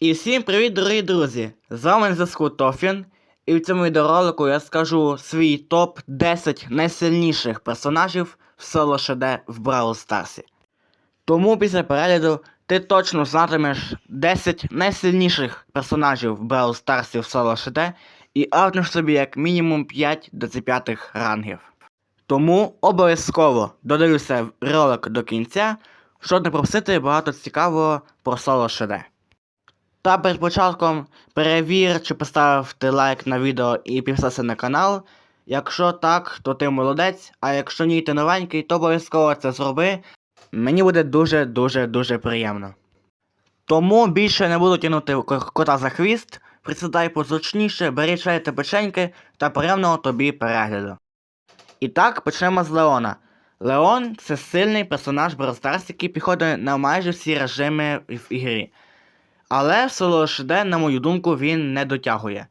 І всім привіт, дорогі друзі! З вами зв'язку Тофін, і в цьому відеоролику я скажу свій топ 10 найсильніших персонажів в соло ШД в Бравл Старсі. Тому після перегляду ти точно знатимеш 10 найсильніших персонажів в Бравл Старсі в соло ШД і апнеш собі як мінімум 5 до 5 рангів. Тому обов'язково додивлюся ролик до кінця, щоб не пропустити багато цікавого про соло ШД. Та перед початком перевір, чи поставив ти лайк на відео і підписався на канал. Якщо так, то ти молодець, а якщо ні, ти новенький, то обов'язково це зроби. Мені буде дуже-дуже дуже приємно. Тому більше не буду тягнути кота за хвіст, присідай позручніше, бери чай та печеньки та приємного тобі перегляду. І так, почнемо з Леона. Леон це сильний персонаж Brawl який підходить на майже всі режими в ігрі. Але в ШД, на мою думку, він не дотягує.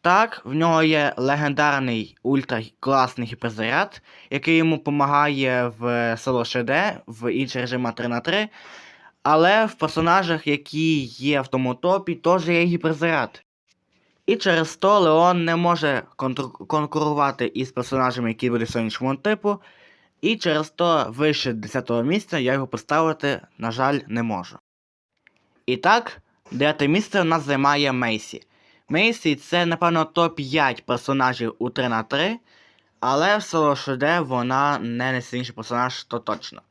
Так, в нього є легендарний ультракласний гіперзаряд, який йому допомагає в ШД, в інших режимах 3 на 3 але в персонажах, які є в тому топі, теж є гіперзаряд. І через то Леон не може конкурувати із персонажами, які будуть сонячного типу, і через то вище 10 го місця я його поставити, на жаль, не можу. І так, дев'яте місце у нас займає Мейсі. Мейсі це, напевно, топ-5 персонажів у 3 на 3 але в соло ШД вона не найсильніший персонаж, то точно.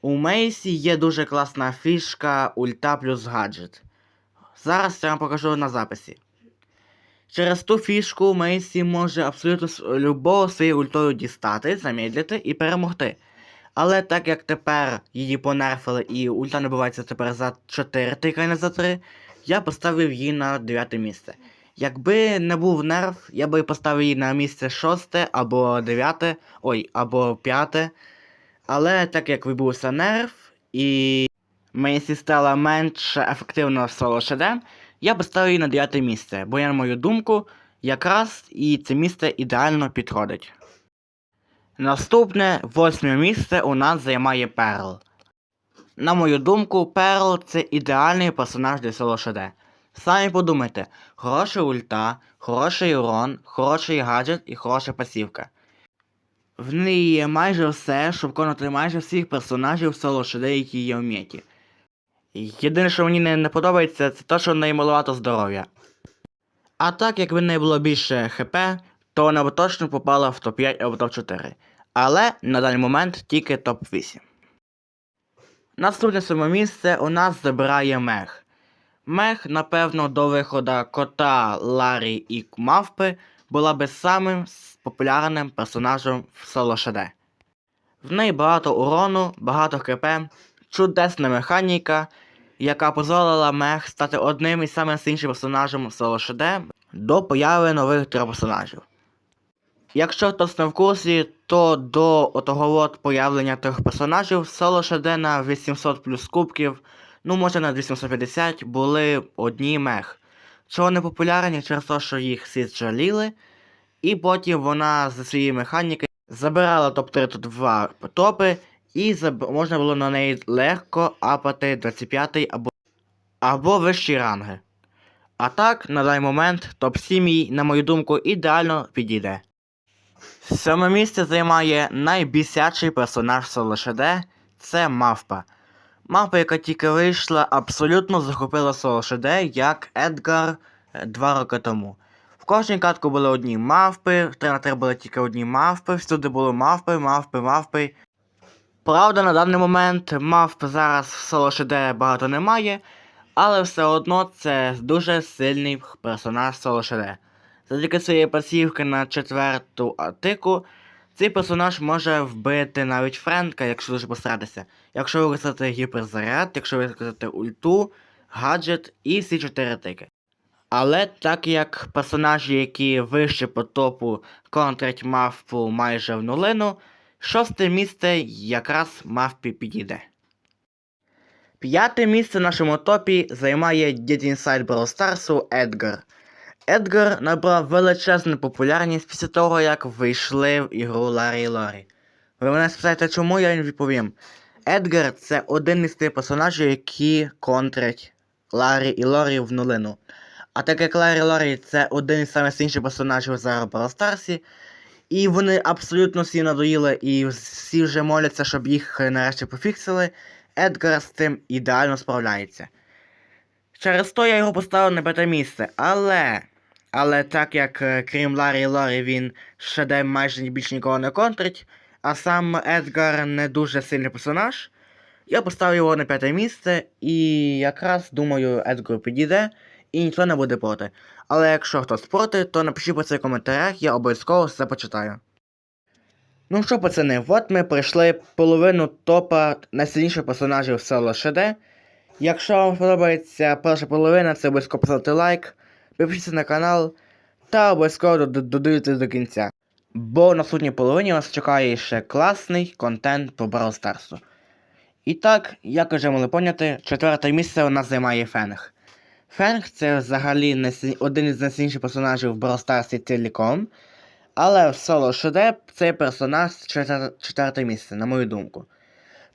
У Мейсі є дуже класна фішка ульта плюс гаджет. Зараз я вам покажу на записі. Через ту фішку Мейсі може абсолютно любого своєю ультою дістати, замедлити і перемогти. Але так як тепер її понерфили і ульта набувається тепер за 4 тикай не за 3, я поставив її на 9 місце. Якби не був нерф, я би поставив її на місце 6 або 9, ой, або 5. Але так як вибувся нерф і Мейсі стала менш ефективно в соло ШД, я поставив її на 9 місце, бо я, на мою думку, якраз і це місце ідеально підходить. Наступне восьме місце у нас займає Перл. На мою думку, Перл це ідеальний персонаж для соло. Самі подумайте, хороша ульта, хороший урон, хороший гаджет і хороша пасівка. В неї є майже все, щоб виконати майже всіх персонажів соло ШД, які є в меті. Єдине, що мені не, не подобається, це те, що в неї маловато здоров'я. А так, якби в неї було більше ХП, то вона б точно попала в топ-5 або топ-4. Але на даний момент тільки топ-8. Наступне саме місце у нас забирає мех. Мех, напевно, до виходу кота, Ларі і мавпи була би самим популярним персонажем в соло ШД. В неї багато урону, багато КП, чудесна механіка, яка дозволила мех стати одним із самих сильніших персонажем в соло ШД до появи нових трьох персонажів. Якщо хтось не в курсі, то до отого от появлення трьох персонажів соло ШД на 800 плюс кубків, ну може на 250, були одні мех. Чого не популярні через те, що їх всі жаліли, і потім вона за своєї механіки забирала топ-3 та 2 топи, і заб... можна було на неї легко апати 25 або, або вищі ранги. А так, на даний момент топ-7 їй, на мою думку, ідеально підійде. Сьоме місце займає найбісячий персонаж Соло ШД – це мавпа. Мавпа, яка тільки вийшла, абсолютно захопила Соло ШД, як Едгар е, два роки тому. В кожній катку були одні мавпи, в 3 на 3 були тільки одні мавпи, всюди були мавпи, мавпи, мавпи. Правда, на даний момент мавп зараз в соло ШД багато немає, але все одно це дуже сильний персонаж соло ШД. Завдяки своєї пасівки на четверту атику, цей персонаж може вбити навіть Френка, якщо дуже постаратися. Якщо використати гіперзаряд, якщо використати ульту, гаджет і всі чотири тики. Але так як персонажі, які вище по топу контрять мавпу майже в нулину, шосте місце якраз мавпі підійде. П'яте місце в нашому топі займає Dead Inside Brawl Stars Едгар. Едгар набрав величезну популярність після того, як вийшли в ігру Ларі Лорі. Ви мене спитаєте, чому я вам відповім. Едгар це один із тих персонажів, які контрять Ларі і Лорі в нулину. А так як Ларі Лорі це один із найсильніших персонажів зараз в Старсі, і вони абсолютно всі надоїли, і всі вже моляться, щоб їх нарешті пофіксили, Едгар з цим ідеально справляється. Через то я його поставив на п'яте місце, але. Але так як е, крім Ларі і Лорі він ще майже більше нікого не контрить, а сам Едгар не дуже сильний персонаж, я поставив його на п'яте місце і якраз думаю, Едгару підійде і ніхто не буде проти. Але якщо хтось проти, то напишіть про це коментарях, я обов'язково все почитаю. Ну що, пацани, от ми пройшли половину топа найсильніших персонажів Соло ШД. Якщо вам подобається перша половина, це обов'язково поставити лайк, підпишіться на канал та обов'язково д- д- додивитесь до кінця. Бо в наступній половині вас чекає ще класний контент по Brawl Старсу. І так, як вже могли поняти, четверте місце у нас займає Фенг. Фенг це взагалі один із найсильніших персонажів в Brawl Старсі ціліком. Але в соло ШД цей персонаж четвер- четверте місце, на мою думку.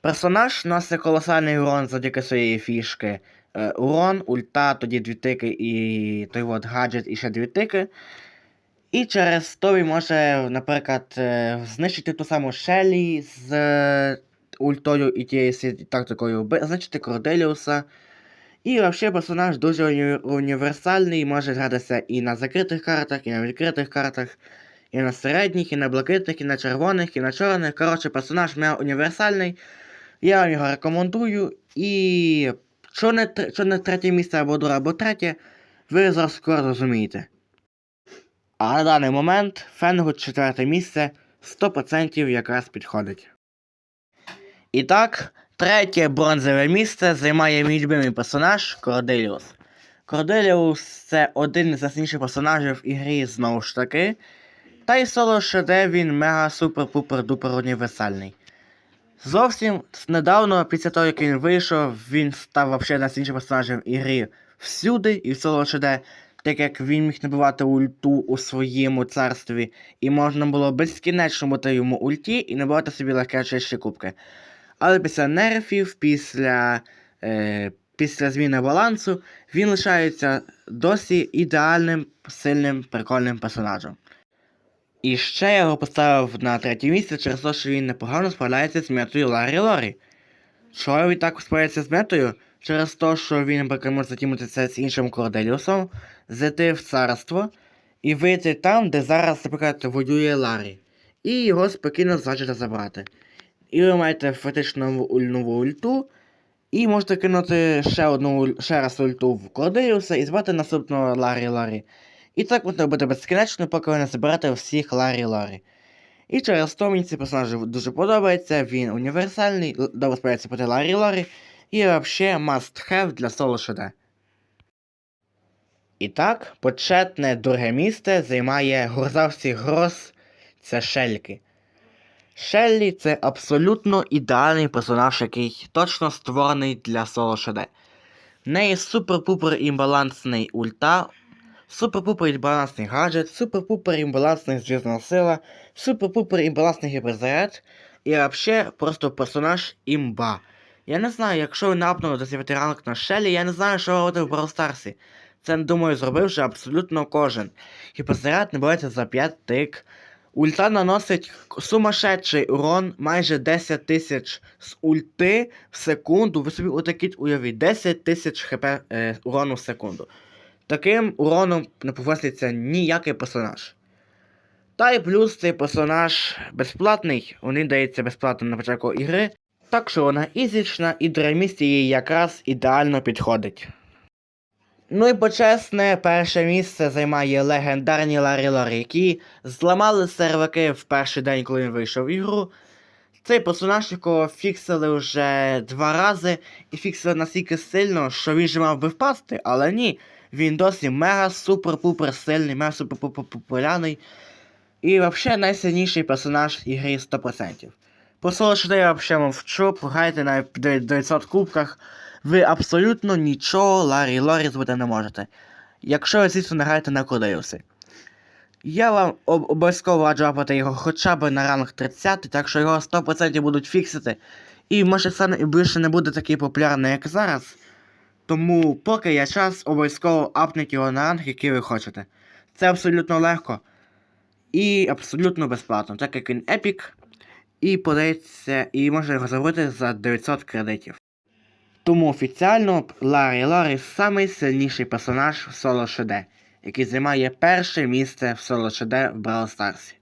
Персонаж носить колосальний урон завдяки своєї фішки. Е, урон, ульта, тоді дві тики і той от гаджет і ще дві тики. І через то він може, наприклад, е, знищити ту саму Шелі з е, ультою і тією тактикою, знищити Корделіуса. І взагалі персонаж дуже уні- універсальний, може гратися і на закритих картах, і на відкритих картах, і на середніх, і на блакитних, і на червоних, і на чорних. Коротше, персонаж мега універсальний. Я вам його рекомендую. І що не, що не третє місце або друге, або третє, ви зараз скоро зрозумієте. А на даний момент Фенгу четверте місце 100% якраз підходить. І так, третє бронзове місце займає мій любимий персонаж Корделіус. Корделіус це один із найсильніших персонажів ігри знову ж таки. Та й соло ШД він мега супер пупер дупер універсальний. Зовсім недавно, після того, як він вийшов, він став вообще найсильнішим персонажем ігри всюди і в соло ШД, так як він міг набивати ульту у своєму царстві, і можна було безкінечно бути йому ульті і набивати собі легке чисті кубки. Але після нерфів, після, е, після зміни балансу, він лишається досі ідеальним, сильним, прикольним персонажем. І ще я його поставив на третє місце через те, що він непогано справляється з метою Ларі Лорі. Чого він так справляється з метою? Через те, що він, наприклад, може затімитися з іншим Корделіусом, зайти в царство і вийти там, де зараз, наприклад, воює Ларі. І його спокійно зачати забрати. І ви маєте фактично нову, ульту, і можете кинути ще одну ще раз ульту в Корделіуса і збирати наступного Ларі Ларі. І так можна робити безкінечно, поки ви не всіх Ларі Ларі. І через то мені цей персонаж дуже подобається, він універсальний, добре справляється проти Ларі Ларі, і взагалі must have для соло ШД. І так, почетне друге місце займає гурзавці Гроз, це Шельки. Шеллі це абсолютно ідеальний персонаж, який точно створений для соло ШД. В неї супер-пупер імбалансний ульта, супер-пупер імбалансний гаджет, супер-пупер імбалансний зв'язна сила, супер-пупер імбалансний гіперзаряд, і взагалі просто персонаж імба. Я не знаю, якщо ви напнули до 9 ранок на Шелі, я не знаю, що робити в Brawl Старсі. Це, думаю, зробив вже абсолютно кожен. Гіперзаряд набирається за 5 тик. Ульта наносить сумасшедший урон майже 10 тисяч з ульти в секунду. Ви собі отакіть уявіть, 10 тисяч хп е, урону в секунду. Таким уроном не повислиться ніякий персонаж. Та й плюс цей персонаж безплатний, він дається безплатно на початку ігри, так що вона ізічна і до ремісті їй якраз ідеально підходить. Ну і почесне перше місце займає легендарні Ларі Лорі, які зламали серваки в перший день, коли він вийшов в ігру. Цей персонаж, якого фіксили вже два рази, і фіксили настільки сильно, що він же мав би впасти, але ні. Він досі мега супер-пупер сильний, мега супер-пупер популярний. І взагалі найсильніший персонаж ігри 100%. По соло що я взагалі мовчу, пограйте на 900 кубках. Ви абсолютно нічого Ларі Лорі зробити не можете. Якщо ви, звісно, не граєте на Корделіуси. Я вам об- обов'язково раджу апати його хоча б на ранг 30, так що його 100% будуть фіксити. І може це більше не буде такий популярний, як зараз. Тому, поки є час, обов'язково апніть його на ранг, який ви хочете. Це абсолютно легко і абсолютно безплатно, так як він епік і подається, і можна його зробити за 900 кредитів. Тому офіціально Ларі Ларі самий сильніший персонаж в соло ШД, який займає перше місце в соло ШД в Brawl Старсі.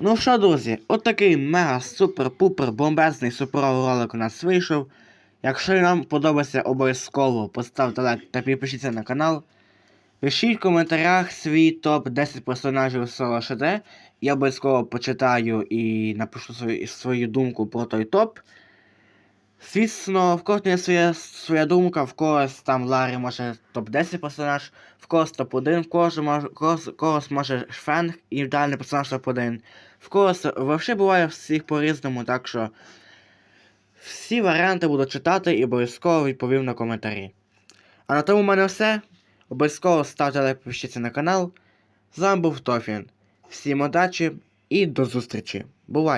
Ну що, друзі, от такий мега супер-пупер бомбезний суперовий ролик у нас вийшов. Якщо вам подобається обов'язково поставте лайк та підпишіться на канал. Пишіть в коментарях свій топ 10 персонажів соло ШД. Я обов'язково почитаю і напишу свою, свою думку про той топ. Звісно, в є своя, своя думка, в когось там Ларі може топ-10 персонаж, в когось топ-1, в когось може, когось, когось Фенг, ідеальний персонаж топ-1. В когось взагалі буває всіх по-різному, так що всі варіанти буду читати і обов'язково відповім на коментарі. А на тому в мене все. Обов'язково ставте лайк, підпишіться на канал. З вами був Тофін. Всім удачі і до зустрічі. Бувай!